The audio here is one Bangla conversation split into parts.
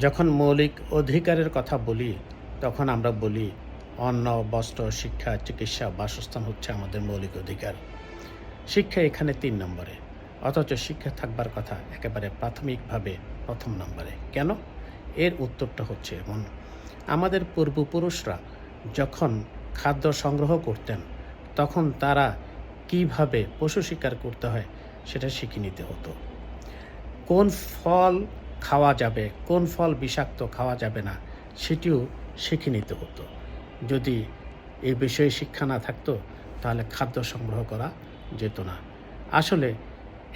যখন মৌলিক অধিকারের কথা বলি, তখন আমরা বলি, অন্ন, বস্ত্র, শিক্ষা, চিকিৎসা, বাসস্থান হচ্ছে আমাদের মৌলিক অধিকার। শিক্ষা এখানে তিন নম্বরে, অথচ শিক্ষা থাকবার কথা একেবারে প্রাথমিকভাবে প্রথম নম্বরে। কেন? এর উত্তরটা হচ্ছে এমন, আমাদের পূর্বপুরুষরা যখন খাদ্য সংগ্রহ করতেন, তখন তারা কীভাবে পশু শিকার করতে হয়, সেটা শিখে নিতে হতো। কোন ফল খাওয়া যাবে, কোন ফল বিষাক্ত খাওয়া যাবে না, সেটিও শিখে নিতে হতো। যদি এই বিষয়ে শিক্ষা না থাকতো, তাহলে খাদ্য সংগ্রহ করা যেত না। আসলে,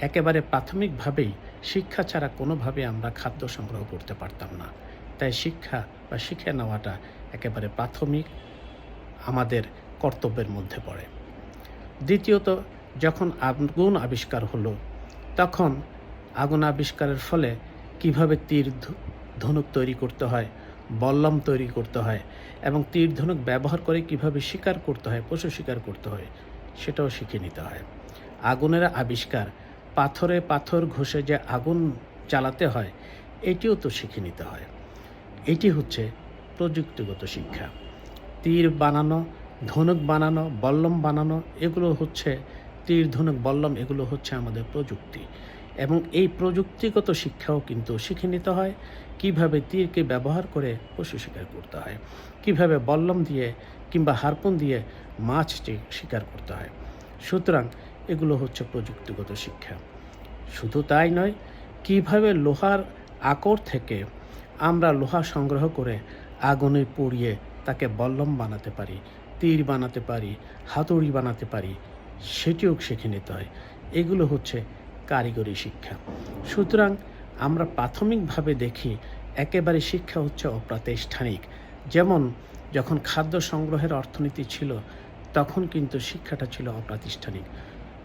একেবারে প্রাথমিকভাবেই শিক্ষা ছাড়া কোনোভাবে আমরা খাদ্য সংগ্রহ করতে পারতাম না। তাই শিক্ষা বা শিখে নেওয়াটা একেবারে প্রাথমিক আমাদের কর্তব্যের মধ্যে পড়ে। দ্বিতীয়ত, যখন আগুন আবিষ্কার হলো, তখন আগুন আবিষ্কারের ফলে কীভাবে তীর ধনুক তৈরি করতে হয়, বল্লম তৈরি করতে হয় এবং তীর ধনুক ব্যবহার করে কীভাবে শিকার করতে হয়, পশু শিকার করতে হয়, সেটাও শিখে নিতে হয়। আগুনের আবিষ্কার, পাথরে পাথর ঘষে যে আগুন চালাতে হয়, এটিও তো শিখে নিতে হয়। এটি হচ্ছে প্রযুক্তিগত শিক্ষা। তীর বানানো, ধনুক বানানো, বল্লম বানানো, এগুলো হচ্ছে, তীর, ধনুক, বল্লম, এগুলো হচ্ছে আমাদের প্রযুক্তি। এবং এই প্রযুক্তিগত শিক্ষাও কিন্তু শিখে নিতে হয়। কীভাবে তীরকে ব্যবহার করে পশু শিকার করতে হয়, কীভাবে বল্লম দিয়ে কিংবা হারপুন দিয়ে মাছ শি- শিকার করতে হয়। সুতরাং এগুলো হচ্ছে প্রযুক্তিগত শিক্ষা। শুধু তাই নয়, কীভাবে লোহার আকর থেকে আমরা লোহা সংগ্রহ করে আগুনে পুড়িয়ে তাকে বল্লম বানাতে পারি, তীর বানাতে পারি, হাতুড়ি বানাতে পারি, সেটিও শিখে নিতে হয়। এগুলো হচ্ছে কারিগরি শিক্ষা। সুতরাং আমরা প্রাথমিকভাবে দেখি একেবারে শিক্ষা হচ্ছে অপ্রাতিষ্ঠানিক। যেমন যখন খাদ্য সংগ্রহের অর্থনীতি ছিল, তখন কিন্তু শিক্ষাটা ছিল অপ্রাতিষ্ঠানিক।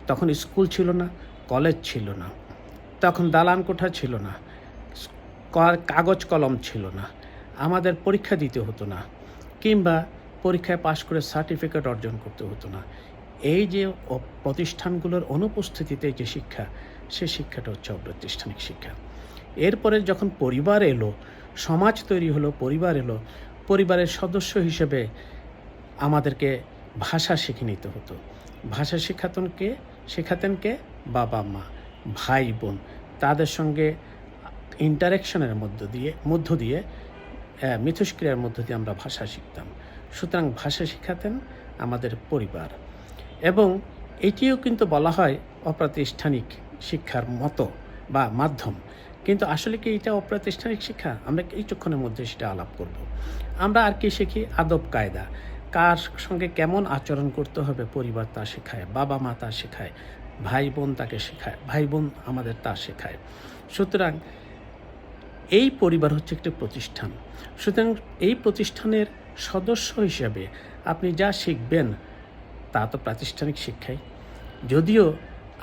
তখন স্কুল ছিল না, কলেজ ছিল না। তখন দালান কোঠা ছিল না কাগজ কলম ছিল না, আমাদের পরীক্ষা দিতে হতো না, কিংবা পরীক্ষায় পাশ করে সার্টিফিকেট অর্জন করতে হতো না। এই যে প্রতিষ্ঠানগুলোর অনুপস্থিতিতে যে শিক্ষা সে শিক্ষাটা হচ্ছে অপ্রাতিষ্ঠানিক শিক্ষা। এরপরে যখন পরিবার এলো, সমাজ তৈরি হলো, পরিবার এলো, পরিবারের সদস্য হিসেবে আমাদেরকে ভাষা শিখে নিতে হতো। ভাষা শেখাতেন কে? শেখাতেন কে? বাবা, মা, ভাই, বোন। তাদের সঙ্গে ইন্টারেকশনের মধ্য দিয়ে মধ্য দিয়ে মিথস্ক্রিয়ার মধ্য দিয়ে আমরা ভাষা শিখতাম। সুতরাং ভাষা শিখাতেন আমাদের পরিবার। এবং এটিও কিন্তু বলা হয় অপ্রাতিষ্ঠানিক শিক্ষার মতো বা মাধ্যম। কিন্তু আসলে কি এটা অপ্রাতিষ্ঠানিক শিক্ষা? আমরা কিছুক্ষণের মধ্যে সেটা আলাপ করব। আমরা আর কি শিখি? আদব কায়দা। কার সঙ্গে কেমন আচরণ করতে হবে পরিবার তা শেখায়, বাবা মা তা শেখায় ভাই বোন তাকে শেখায় ভাই বোন আমাদের তা শেখায়। সুতরাং এই পরিবার হচ্ছে একটি প্রতিষ্ঠান। সুতরাং এই প্রতিষ্ঠানের সদস্য হিসেবে আপনি যা শিখবেন তা তো প্রাতিষ্ঠানিক শিক্ষাই। যদিও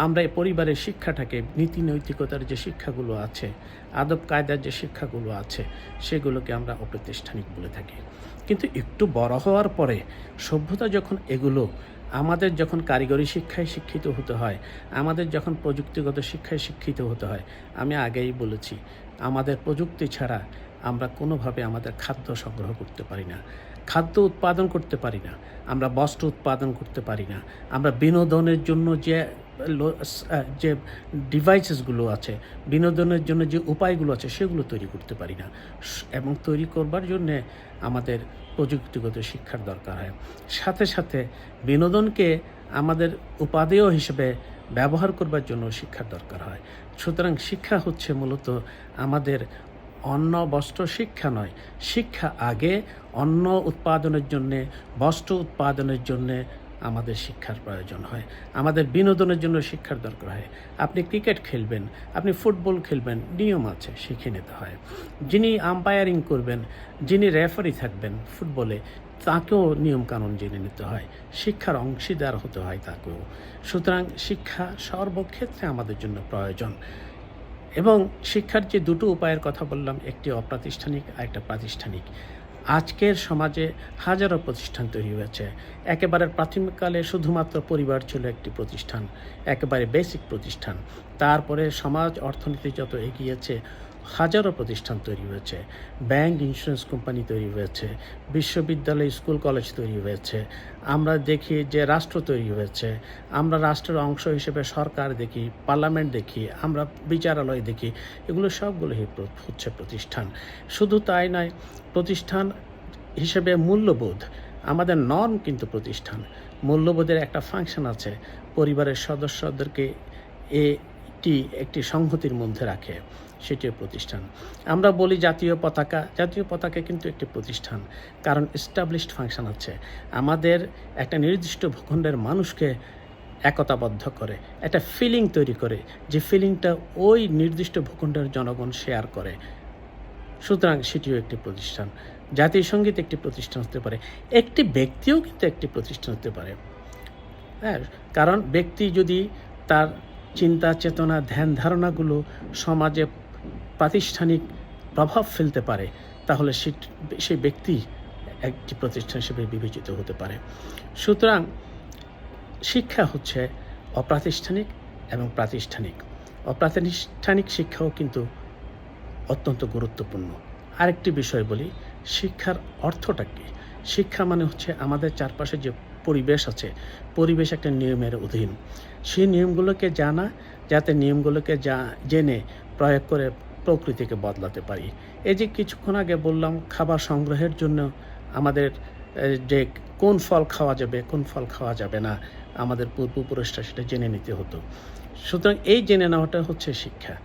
আমরা এই পরিবারের শিক্ষাটাকে নীতি নৈতিকতার যে শিক্ষাগুলো আছে, আদব কায়দার যে শিক্ষাগুলো আছে, সেগুলোকে আমরা অপ্রাতিষ্ঠানিক বলে থাকি। কিন্তু একটু বড় হওয়ার পরে সভ্যতা যখন এগুলো, আমাদের যখন কারিগরি শিক্ষায় শিক্ষিত হতে হয়, আমাদের যখন প্রযুক্তিগত শিক্ষায় শিক্ষিত হতে হয়, আমি আগেই বলেছি, আমাদের প্রযুক্তি ছাড়া আমরা কোনোভাবে আমাদের খাদ্য সংগ্রহ করতে পারি না, খাদ্য উৎপাদন করতে পারি না, আমরা বস্ত্র উৎপাদন করতে পারি না, আমরা বিনোদনের জন্য যে যে ডিভাইসেসগুলো আছে, বিনোদনের জন্য যে উপায়গুলো আছে, সেগুলো তৈরি করতে পারি না। এবং তৈরি করবার জন্যে আমাদের প্রযুক্তিগত শিক্ষার দরকার হয়। সাথে সাথে বিনোদনকে আমাদের উপাদেয় হিসেবে ব্যবহার করবার জন্য শিক্ষার দরকার হয়। সুতরাং শিক্ষা হচ্ছে মূলত আমাদের অন্ন বস্ত্র শিক্ষা নয়, শিক্ষা আগে অন্ন উৎপাদনের জন্যে, বস্ত্র উৎপাদনের জন্যে আমাদের শিক্ষার প্রয়োজন হয়। আমাদের বিনোদনের জন্য শিক্ষার দরকার হয়। আপনি ক্রিকেট খেলবেন, আপনি ফুটবল খেলবেন, নিয়ম আছে, শিখে নিতে হয়। যিনি আম্পায়ারিং করবেন, যিনি রেফারি থাকবেন ফুটবলে, তাকেও নিয়মকানুন জেনে নিতে হয়। শিক্ষার অংশীদার হতে হয় তাকেও। সুতরাং শিক্ষা সর্বক্ষেত্রে আমাদের জন্য প্রয়োজন। এবং শিক্ষার যে দুটো উপায়ের কথা বললাম, একটি অপ্রাতিষ্ঠানিক আর একটা প্রাতিষ্ঠানিক। আজকের সমাজে হাজারো প্রতিষ্ঠান তৈরি হয়েছে। একেবারে প্রাথমিককালে শুধুমাত্র পরিবার ছিল একটি প্রতিষ্ঠান, একেবারে বেসিক প্রতিষ্ঠান। তারপরে সমাজ, অর্থনীতি যত এগিয়েছে হাজারো প্রতিষ্ঠান তৈরি হয়েছে। ব্যাংক ইন্স্যুরেন্স কোম্পানি তৈরি হয়েছে। বিশ্ববিদ্যালয় স্কুল কলেজ তৈরি হয়েছে। আমরা দেখি যে রাষ্ট্র তৈরি হয়েছে। আমরা রাষ্ট্রের অংশ হিসেবে সরকার দেখি পার্লামেন্ট দেখি, আমরা বিচারালয় দেখি। এগুলো সবগুলোই প্র- হচ্ছে প্রতিষ্ঠান। শুধু তাই নয়, প্রতিষ্ঠান হিসেবে মূল্যবোধ আমাদের নর্ম কিন্তু প্রতিষ্ঠান। মূল্যবোধের একটা ফাংশন আছে। পরিবারের সদস্যদেরকে এটি একটি সংহতির মধ্যে রাখে। সেটিও প্রতিষ্ঠান। আমরা বলি জাতীয় পতাকা। জাতীয় পতাকা কিন্তু একটি প্রতিষ্ঠান, কারণ এস্টাবলিশড ফাংশন আছে। আমাদের একটা নির্দিষ্ট ভূখণ্ডের মানুষকে একতাবদ্ধ করে, একটা ফিলিং তৈরি করে, যে ফিলিংটা ওই নির্দিষ্ট ভূখণ্ডের জনগণ শেয়ার করে। সুতরাং সেটিও একটি প্রতিষ্ঠান। জাতীয় সংগীত একটি প্রতিষ্ঠান হতে পারে। একটি ব্যক্তিও কিন্তু একটি প্রতিষ্ঠান হতে পারে। হ্যাঁ কারণ ব্যক্তি যদি তার চিন্তা চেতনা ধ্যান ধারণাগুলো সমাজে প্রাতিষ্ঠানিক প্রভাব ফেলতে পারে, তাহলে সেই ব্যক্তি একটি প্রতিষ্ঠান হিসেবে বিবেচিত হতে পারে। সুতরাং শিক্ষা হচ্ছে অপ্রাতিষ্ঠানিক এবং প্রাতিষ্ঠানিক। অপ্রাতিষ্ঠানিক শিক্ষাও কিন্তু অত্যন্ত গুরুত্বপূর্ণ। আরেকটি বিষয় বলি, শিক্ষার অর্থটা কী? শিক্ষা মানে হচ্ছে আমাদের চারপাশে যে পরিবেশ আছে, পরিবেশ একটা নিয়মের অধীন। সেই নিয়মগুলোকে জানা, যাতে নিয়মগুলোকে জেনে প্রয়োগ করে প্রকৃতিকে বদলাতে পারি। এই যে কিছুক্ষণ আগে বললাম, খাবার সংগ্রহের জন্য আমাদের যে কোন ফল খাওয়া যাবে, কোন ফল খাওয়া যাবে না, আমাদের পূর্বপুরুষরা সেটা জেনে নিতে হতো। সুতরাং এই জেনে নেওয়াটা হচ্ছে শিক্ষা।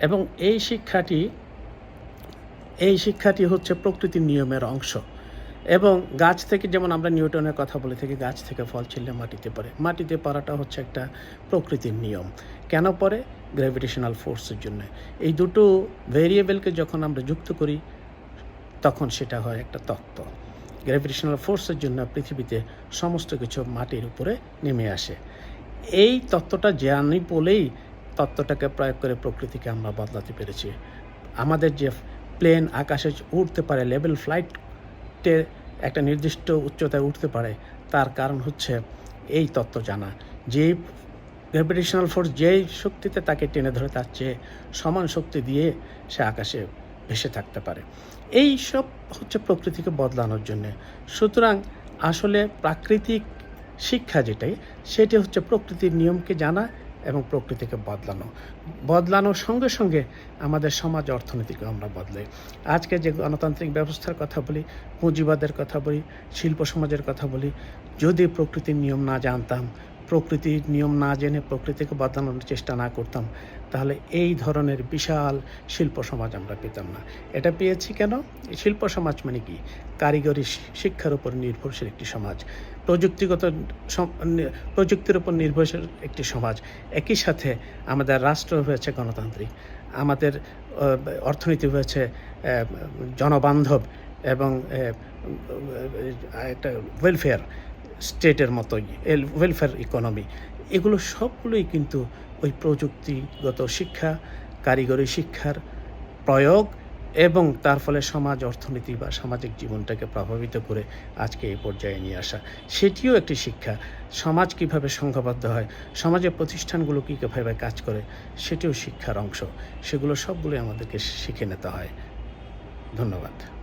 এবং এই শিক্ষাটি এই শিক্ষাটি হচ্ছে প্রকৃতির নিয়মের অংশ। এবং গাছ থেকে, যেমন আমরা নিউটনের কথা বলে থাকি, গাছ থেকে ফল ছিললে মাটিতে পড়ে। মাটিতে পড়াটা হচ্ছে একটা প্রকৃতির নিয়ম। কেন পড়ে? গ্র্যাভিটেশনাল ফোর্সের জন্য। এই দুটো ভেরিয়েবলকে যখন আমরা যুক্ত করি, তখন সেটা হয় একটা তত্ত্ব। গ্র্যাভিটেশনাল ফোর্সের জন্য পৃথিবীতে সমস্ত কিছু মাটির উপরে নেমে আসে। এই তত্ত্বটা জানি বলেই তত্ত্বটাকে প্রয়োগ করে প্রকৃতিকে আমরা বদলাতে পেরেছি। আমাদের যে প্লেন আকাশে উঠতে পারে লেভেল ফ্লাইটে একটা নির্দিষ্ট উচ্চতায় উঠতে পারে, তার কারণ হচ্ছে এই তত্ত্ব জানা। যে গ্র্যাভিটেশনাল ফোর্স যেই শক্তিতে তাকে টেনে ধরে তার চেয়ে সমান শক্তি দিয়ে সে আকাশে ভেসে থাকতে পারে। এই সব হচ্ছে প্রকৃতিকে বদলানোর জন্য। সুতরাং আসলে প্রাকৃতিক শিক্ষা যেটাই, সেটি হচ্ছে প্রকৃতির নিয়মকে জানা এবং প্রকৃতিকে বদলানো। বদলানোর সঙ্গে সঙ্গে আমাদের সমাজ অর্থনীতিকে আমরা বদলাই। আজকে যে গণতান্ত্রিক ব্যবস্থার কথা বলি, পুঁজিবাদের কথা বলি, শিল্প সমাজের কথা বলি, যদি প্রকৃতির নিয়ম না জানতাম প্রকৃতির নিয়ম না জেনে প্রকৃতিকে বদলানোর চেষ্টা না করতাম, তাহলে এই ধরনের বিশাল শিল্প সমাজ আমরা পেতাম না। এটা পেয়েছি কেন? শিল্প সমাজ মানে কি? কারিগরি শিক্ষার উপর নির্ভরশীল একটি সমাজ। প্রযুক্তিগত প্রযুক্তির উপর নির্ভরশীল একটি সমাজ। একই সাথে আমাদের রাষ্ট্র হয়েছে গণতান্ত্রিক। আমাদের অর্থনীতি হয়েছে জনবান্ধব এবং একটা ওয়েলফেয়ার স্টেটের মতোই ওয়েলফেয়ার ইকোনমি এগুলো সবগুলোই কিন্তু ওই প্রযুক্তিগত শিক্ষা, কারিগরি শিক্ষার প্রয়োগ এবং তার ফলে সমাজ, অর্থনীতি বা সামাজিক জীবনটাকে প্রভাবিত করে আজকে এই পর্যায়ে নিয়ে আসা। সেটিও একটি শিক্ষা। সমাজ কীভাবে সংঘবদ্ধ হয়, সমাজের প্রতিষ্ঠানগুলো কী কীভাবে কাজ করে, সেটিও শিক্ষার অংশ। সেগুলো সবগুলোই আমাদেরকে শিখে নিতে হয়। ধন্যবাদ।